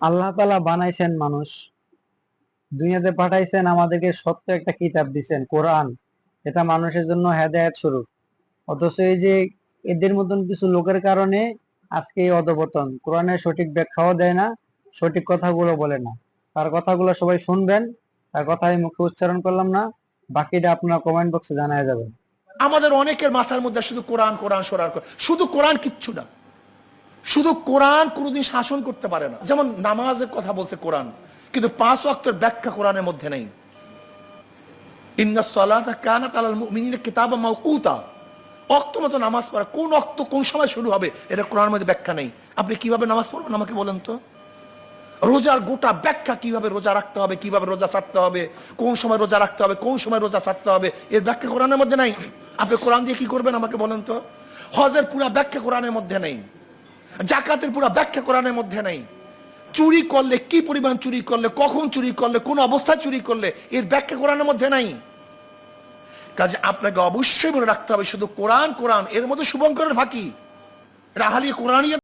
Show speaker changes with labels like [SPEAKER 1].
[SPEAKER 1] আল্লাহ তালা বানাইছেন মানুষ। দুনিয়াতে পাঠাইছেন, আমাদেরকে সত্য একটা কিতাব দিছেন, কোরআন। এটা মানুষের জন্য হেদায়েত স্বরূপ। অথচ এই যে এদের মতন কিছু লোকের কারণে আজকে এই অধপতন, কোরআনের সঠিক ব্যাখ্যাও দেয় না, সঠিক কথাগুলো বলে না। তার কথাগুলো সবাই শুনবেন, তার কথা আমি মুখে উচ্চারণ করলাম না, বাকিটা আপনারা কমেন্ট বক্সে জানায় যাবেন।
[SPEAKER 2] আমাদের অনেকের মাথার মধ্যে শুধু কোরআন কোরআন শুধু কোরআন কিচ্ছু না। শুধু কোরআন কোনোদিন শাসন করতে পারে না। যেমন নামাজের কথা বলছে কোরআন, কিন্তু পাঁচ অক্টের ব্যাখ্যা কোরআনের মধ্যে নেই। কোন সময় শুরু হবে, এটা মধ্যে ব্যাখ্যা নেই। আপনি কীভাবে নামাজ পড়বেন আমাকে বলেন তো? রোজার গোটা ব্যাখ্যা কীভাবে রোজা রাখতে হবে, কীভাবে রোজা হবে, কোন সময় রোজা রাখতে হবে, কোন সময় রোজা ছাড়তে হবে, এর ব্যাখ্যা কোরআনের মধ্যে নাই। আপনি কোরআন দিয়ে কি করবেন আমাকে বলেন তো? হজের পুরা ব্যাখ্যা কোরআনের মধ্যে নেই। জাকাতের পুরা ব্যাখ্যা কোরআনের মধ্যে নাই। চুরি করলে কি পরিমাণ চুরি করলে, কখন চুরি করলে, কোন অবস্থায় চুরি করলে, এর ব্যাখ্যা কোরআনের মধ্যে নাই। কাজে আপনাকে অবশ্যই মনে রাখতে হবে, শুধু কোরআন কোরআন, এর মধ্যে শুভঙ্করের ফাঁকি। এটা কোরআনিয়া